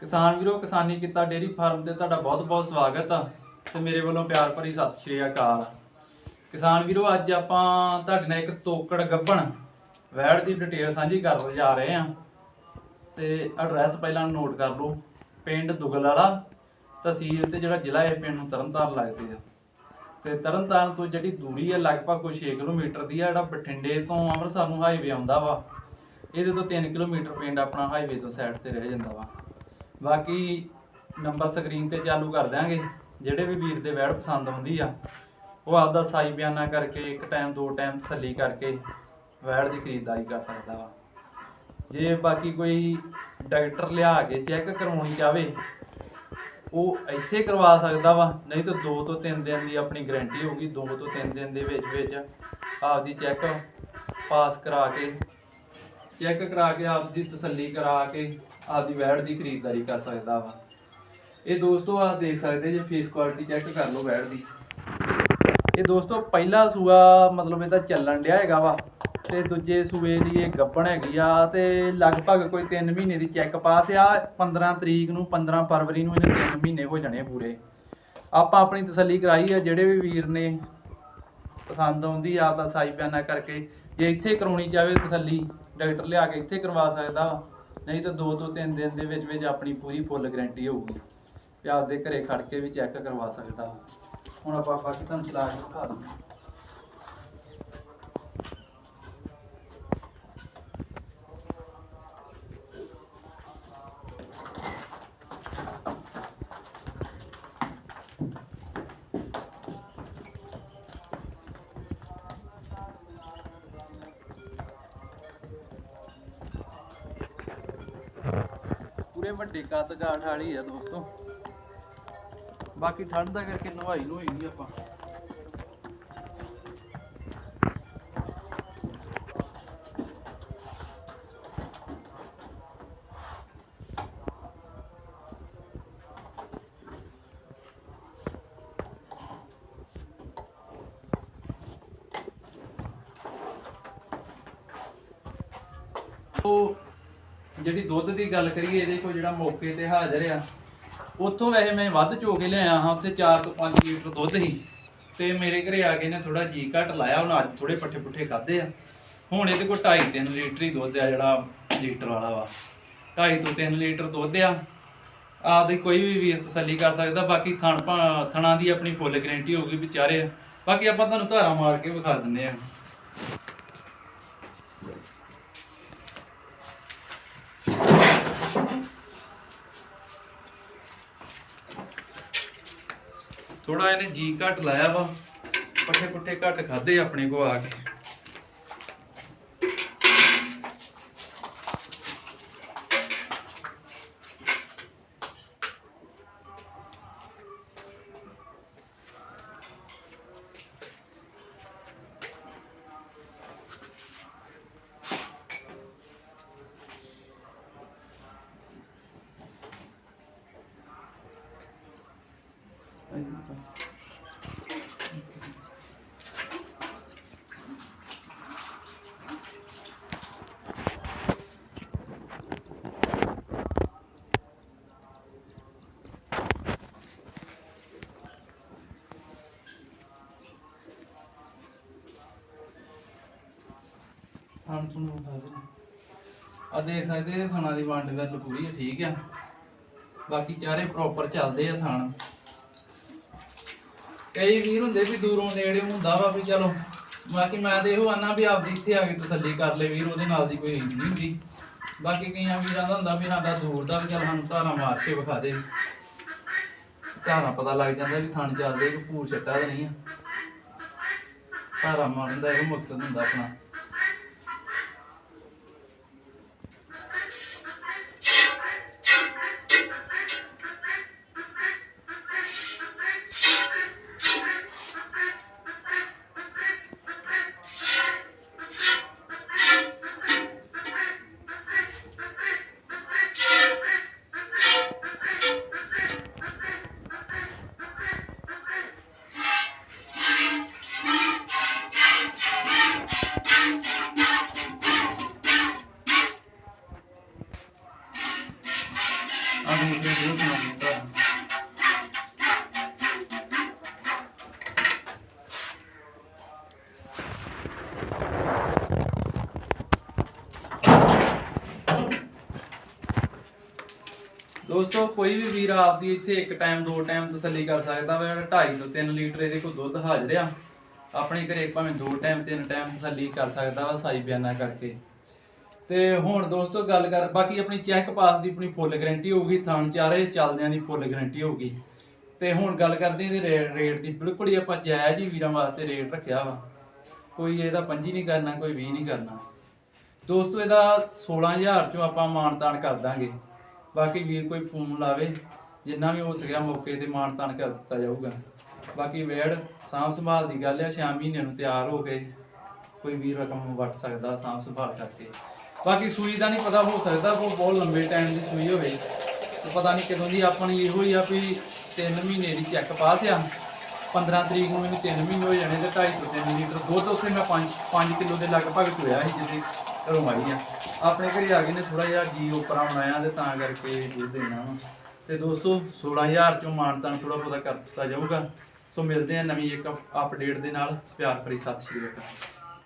ਕਿਸਾਨ ਵੀਰੋ, ਕਿਸਾਨੀ ਕੀਤਾ ਡੇਰੀ ਫਾਰਮ ਤੇ ਤੁਹਾਡਾ ਬਹੁਤ-ਬਹੁਤ ਸਵਾਗਤ ਆ ਤੇ ਮੇਰੇ ਵੱਲੋਂ ਪਿਆਰ ਭਰੀ ਸਤਿ ਸ਼੍ਰੀ ਅਕਾਲ। ਕਿਸਾਨ ਵੀਰੋ, ਅੱਜ ਆਪਾਂ ਤੁਹਾਡੇ ਨਾਲ ਇੱਕ ਤੋਕੜ ਗੱਭਣ ਵੈੜ ਦੀ ਡਿਟੇਲ ਸਾਂਝੀ ਕਰਨ ਜਾ ਰਹੇ ਹਾਂ ਤੇ ਐਡਰੈਸ ਪਹਿਲਾਂ ਨੋਟ ਕਰ ਲਓ, ਪਿੰਡ ਦੁਗਲ ਵਾਲਾ, ਤਹਿਸੀਲ ਤੇ ਜਿਹੜਾ ਜ਼ਿਲ੍ਹਾ ਹੈ ਪਿੰਡ ਨੂੰ ਤਰਨਤਾਰਨ ਲੱਗਦੇ ਆ। ਤੇ ਤਰਨਤਾਰਨ ਤੋਂ ਜਿਹੜੀ ਦੂਰੀ ਹੈ ਲਗਭਗ ਕੋਈ 6 ਕਿਲੋਮੀਟਰ ਦੀ ਆ, ਜਿਹੜਾ ਬਠਿੰਡੇ ਤੋਂ ਅੰਮ੍ਰਿਤਸਰ ਨੂੰ ਹਾਈਵੇ ਆਉਂਦਾ ਵਾ, ਇਹਦੇ ਤੋਂ 3 ਕਿਲੋਮੀਟਰ ਪਿੰਡ ਆਪਣਾ ਹਾਈਵੇ ਤੋਂ ਸਾਈਡ ਤੇ ਰਹਿ ਜਾਂਦਾ ਵਾ। ਬਾਕੀ ਨੰਬਰ ਸਕਰੀਨ ਤੇ ਚਾਲੂ ਕਰ ਦਿਆਂਗੇ। ਜਿਹੜੇ ਵੀ ਵੀਰ ਦੇ ਵੈੜ ਪਸੰਦ ਆਉਂਦੀ ਆ, ਉਹ ਆਪਦਾ ਸਾਈ ਬਿਆਨਾ ਕਰਕੇ, ਇੱਕ ਟਾਈਮ ਦੋ ਟਾਈਮ ਤਸੱਲੀ ਕਰਕੇ ਵੈੜ ਦੀ ਖਰੀਦਦਾਰੀ ਕਰ ਸਕਦਾ ਵਾ। ਜੇ ਬਾਕੀ ਕੋਈ ਡਾਕਟਰ ਲਿਆ ਕੇ ਚੈੱਕ ਕਰਵਾਉਣੀ ਚਾਹਵੇ ਉਹ ਇੱਥੇ ਕਰਵਾ ਸਕਦਾ ਵਾ। ਨਹੀਂ ਤਾਂ ਦੋ ਤੋਂ ਤਿੰਨ ਦਿਨ ਦੀ ਆਪਣੀ ਗਾਰੰਟੀ ਹੋਊਗੀ, ਦੋ ਤੋਂ ਤਿੰਨ ਦਿਨ ਦੇ ਵਿੱਚ ਵਿੱਚ ਆਪਦੀ ਚੈੱਕ ਪਾਸ ਕਰਾ ਕੇ, ਚੈੱਕ ਕਰਾ ਕੇ ਆਪਦੀ ਤਸੱਲੀ ਕਰਾ ਕੇ ਆਪਦੀ ਵੈੜ ਦੀ ਖਰੀਦਦਾਰੀ ਕਰ ਸਕਦਾ ਵਾ। ਇਹ ਦੋਸਤੋ ਆਹ ਦੇਖ ਸਕਦੇ ਜੇ ਫੇਸ ਕੁਆਲਿਟੀ ਚੈੱਕ ਕਰ ਲਓ ਵੈੜ ਦੀ। ਇਹ ਦੋਸਤੋ ਪਹਿਲਾ ਸੂਆ ਮਤਲਬ ਇਹਦਾ ਚੱਲਣ ਡਿਆ ਹੈਗਾ ਵਾ ਤੇ ਦੂਜੇ ਸੂਏ ਦੀ ਇਹ ਗੱਬਣ ਹੈਗੀ ਆ ਤੇ ਲਗਭਗ ਕੋਈ 3 ਮਹੀਨੇ ਦੀ ਚੈੱਕ ਪਾਸ ਆ 15 ਤਰੀਕ ਨੂੰ 15 ਫਰਵਰੀ ਨੂੰ ਇਹਨੇ 3 ਮਹੀਨੇ ਹੋ ਜਾਣੇ ਪੂਰੇ। ਆਪਾਂ ਆਪਣੀ ਤਸੱਲੀ ਕਰਾਈ ਆ, ਜਿਹੜੇ ਵੀ ਵੀਰ ਨੇ ਪਸੰਦ ਆਉਂਦੀ ਆ ਤਾਂ ਸਾਈ ਬਿਆਨਾ ਕਰਕੇ, ਜੇ ਇੱਥੇ ਕਰਾਉਣੀ ਚਾਹਵੇ ਤਸੱਲੀ, ਡਾਕਟਰ ਲਿਆ ਕੇ ਇੱਥੇ ਕਰਵਾ ਸਕਦਾ ਵਾ। ਨਹੀਂ ਤਾਂ 2 ਤੋਂ 3 ਦਿਨ ਦੇ ਵਿੱਚ ਵਿੱਚ ਆਪਣੀ ਪੂਰੀ ਫੁੱਲ ਗਰੰਟੀ ਹੋਊਗੀ ਤੇ ਆਪਦੇ ਘਰੇ ਖੜ ਕੇ ਵੀ ਚੈੱਕ ਕਰਵਾ ਸਕਦਾ। ਹੁਣ ਆਪਾਂ ਬਾਕੀ ਤੁਹਾਨੂੰ ਚਲਾ ਕੇ ਦਿਖਾ ਦਿੰਦੇ ਪੂਰੇ ਵੱਡੇ ਕੱਦ ਗਾਠ ਵਾਲੀ ਆ ਦੋਸਤੋ। ਬਾਕੀ ਠੰਡ ਦਾ ਕਰਕੇ ਨਵਾਈ ਨੂੰ ਹੋਈ ਆਪਾਂ। ਉਹ ਜਿਹੜੀ ਦੁੱਧ ਦੀ ਗੱਲ ਕਰੀਏ, ਇਹਦੇ ਕੋਲ ਜਿਹੜਾ ਮੌਕੇ ਤੇ ਹਾਜ਼ਰ ਆ, ਉੱਥੋਂ ਵੈਸੇ ਮੈਂ ਵੱਧ ਚੋ ਕੇ ਲਿਆਇਆ ਹਾਂ, ਉੱਥੇ 4 ਤੋਂ 5 ਲੀਟਰ ਦੁੱਧ ਸੀ। ਤੇ ਮੇਰੇ ਘਰੇ ਆ ਕੇ ਨੇ ਥੋੜਾ ਜੀ ਘਟ ਲਾਇਆ, ਹੁਣ ਅੱਜ ਥੋੜੇ ਪੱਠੇ ਪੁੱਠੇ ਖਾਦੇ ਆ। ਹੁਣ ਇਹਦੇ ਕੋਲ 2.5 3 ਲੀਟਰ ਹੀ ਦੁੱਧ ਆ, ਜਿਹੜਾ ਲੀਟਰ ਵਾਲਾ ਵਾ। 2.5 ਤੋਂ 3 ਲੀਟਰ ਦੁੱਧ ਆ। ਆਪਦੀ ਕੋਈ ਵੀ ਵੀਰ ਤਸੱਲੀ ਕਰ ਸਕਦਾ, ਬਾਕੀ ਥਣ ਭਾ- ਥਣਾਂ ਦੀ ਆਪਣੀ ਫੁੱਲ ਗਾਰੰਟੀ ਹੋਊਗੀ ਵਿਚਾਰੇ। ਬਾਕੀ ਆਪਾਂ ਤੁਹਾਨੂੰ ਧਾਰਾ ਮਾਰ ਕੇ ਵਿਖਾ ਦਿੰਦੇ ਆ। ਥੋੜਾ ਇਹਨੇ ਜੀ ਘੱਟ ਲਾਇਆ ਵਾ ਪੱਠੇ ਪੁੱਠੇ ਘੱਟ ਖਾਦੇ ਆਪਣੇ ਕੋ ਆ ਕੇ। ਹਾਂ ਤੁਹਾਨੂੰ ਬਤਾ ਦੇ। ਆ ਦੇਖ ਸਕਦੇ ਆ ਥਾਣਾ ਦੀ ਵੰਡ ਗੱਲ ਪੂਰੀ ਹੈ ਠੀਕ ਆ। ਬਾਕੀ ਚਾਰੇ ਪ੍ਰੋਪਰ ਚੱਲਦੇ ਆ ਥਾਣ। ਕਈ ਵੀਰ ਹੁੰਦੇ ਵੀ ਦੂਰੋਂ ਨੇੜੇ ਹੁੰਦਾ ਵਾ ਵੀ ਚਲੋ, ਬਾਕੀ ਮੈਂ ਤੇ ਇਹੋ ਆਨਾ ਵੀ ਆਪਦੀ ਇੱਥੇ ਆ ਕੇ ਤਸੱਲੀ ਕਰ ਲੈ ਵੀਰ, ਉਹਦੇ ਨਾਲ ਦੀ ਕੋਈ ਰੀਸ ਨਹੀਂ ਹੁੰਦੀ। ਬਾਕੀ ਕਈਆਂ ਵੀਰਾਂ ਦਾ ਹੁੰਦਾ ਵੀ ਸਾਡਾ ਦੂਰ ਦਾ ਵੀ ਚੱਲ ਸਾਨੂੰ ਧਾਰਾ ਮਾਰ ਕੇ ਵਿਖਾ ਦੇ। ਧਾਰਾ ਪਤਾ ਲੱਗ ਜਾਂਦਾ ਵੀ ਥਣ ਚੱਲਦੇ ਕੋਈ ਭੂਰ ਛੱਟਾ ਤਾਂ ਨਹੀਂ ਆ। ਧਾਰਾ ਮਾਰਨ ਦਾ ਇਹ ਮਕਸਦ ਹੁੰਦਾ ਆਪਣਾ। ਆ ਦੂਸਰੀ ਵੀਡੀਓ ਬਣਾਉਣੀ ਦੋਸਤੋ, ਕੋਈ ਵੀ ਵੀਰ ਆਪਦੀ ਇੱਥੇ ਇੱਕ ਟਾਈਮ ਦੋ ਟਾਈਮ ਤਸੱਲੀ ਕਰ ਸਕਦਾ ਵਾ 2.5 ਤੋਂ 3 ਲੀਟਰ ਇਹਦੇ ਕੋਲ ਦੁੱਧ ਹਾਜ਼ਰ ਆ, ਆਪਣੇ ਘਰੇ ਭਾਵੇਂ ਦੋ ਟਾਈਮ ਤਿੰਨ ਟਾਈਮ ਤਸੱਲੀ ਕਰ ਸਕਦਾ ਵਾ, ਸਾਈ ਬਿਆਨਾ ਕਰਕੇ। ਤੇ ਹੁਣ ਦੋਸਤੋ ਗੱਲ ਕਰ, ਬਾਕੀ ਆਪਣੀ ਚੈੱਕ ਪਾਸ ਦੀ ਆਪਣੀ ਫੁੱਲ ਗਾਰੰਟੀ ਹੋਊਗੀ, ਥਾਣ ਚਾਰੇ ਚੱਲਦਿਆਂ ਦੀ ਫੁੱਲ ਗਾਰੰਟੀ ਹੋਊਗੀ। ਤੇ ਹੁਣ ਗੱਲ ਕਰਦੇ ਹਾਂ ਇਹਦੇ ਰੇ- ਰੇਟ ਦੀ, ਬਿਲਕੁਲ ਹੀ ਆਪਾਂ ਜਾਇਜ਼ ਹੀ ਵੀਰਾਂ ਵਾਸਤੇ ਰੇਟ ਰੱਖਿਆ ਵਾ। ਕੋਈ ਇਹਦਾ 25 ਨਹੀਂ ਕਰਨਾ, ਕੋਈ 20 ਨਹੀਂ ਕਰਨਾ। ਦੋਸਤੋ ਇਹਦਾ 16000 ਚੋਂ ਆਪਾਂ ਮਾਨਤਾਨ ਕਰ ਦਾਂਗੇ। ਬਾਕੀ ਵੀਰ ਕੋਈ ਫੋਨ ਲਾਵੇ, ਜਿੰਨਾ ਵੀ ਹੋ ਸਕਿਆ ਮੌਕੇ ਤੇ ਮਾਨਤਾਨ ਕਰ ਦਿੱਤਾ ਜਾਊਗਾ। ਬਾਕੀ ਵੇੜ, ਸਾਂਭ ਸੰਭਾਲ ਦੀ ਗੱਲ ਆ 6 ਮਹੀਨੇ ਨੂੰ ਤਿਆਰ ਹੋ ਕੇ ਕੋਈ ਵੀਰ ਰਕਮ ਵਟ ਸਕਦਾ ਸਾਂਭ ਸੰਭਾਲ ਕਰਕੇ। ਬਾਕੀ ਸੂਈ ਦਾ ਨਹੀਂ ਪਤਾ, ਹੋ ਸਕਦਾ ਉਹ ਬਹੁਤ ਲੰਬੇ ਟਾਈਮ ਦੀ ਸੂਈ ਹੋਵੇ। ਤੇ ਪਤਾ ਨਹੀਂ ਕਦੋਂ ਦੀ ਆਪਣੀ ਇਹੋ ਹੀ ਆ ਵੀ 3 ਮਹੀਨੇ ਦੀ ਚੈੱਕ ਪਾਸ ਆ 15 ਤਰੀਕ ਨੂੰ ਮੈਨੂੰ 3 ਮਹੀਨੇ ਹੋ ਜਾਣੇ ਤੇ 2.5 ਤੋਂ 3 ਲੀਟਰ ਦੁੱਧ ਉੱਥੇ ਮੈਂ 5 5 ਕਿਲੋ ਦੇ ਲਗਭਗ ਚੋਇਆ ਸੀ ਜਿੱਦੇ ਘਰੋਂ ਆਈ ਆ। ਆਪਣੇ ਘਰੇ ਆ ਗਏ ਨੇ ਥੋੜਾ ਜਿਹਾ ਜੀ ਉਪਰਾਂ ਬਣਾਇਆ ਤੇ ਤਾਂ ਕਰਕੇ ਦੁੱਧ ਦੇਣਾ ਵਾ। ਤੇ ਦੋਸਤੋ 16000 ਚੋਂ ਮਾਨਤਾਨ ਥੋੜਾ ਬਹੁਤਾ ਕਰ ਦਿੱਤਾ ਜਾਊਗਾ। ਸੋ ਮਿਲਦੇ ਆ ਨਵੀਂ ਇੱਕ ਅਪਡੇਟ ਦੇ ਨਾਲ। ਪਿਆਰ ਭਰੀ ਸਤਿ ਸ਼੍ਰੀ ਅਕਾਲ।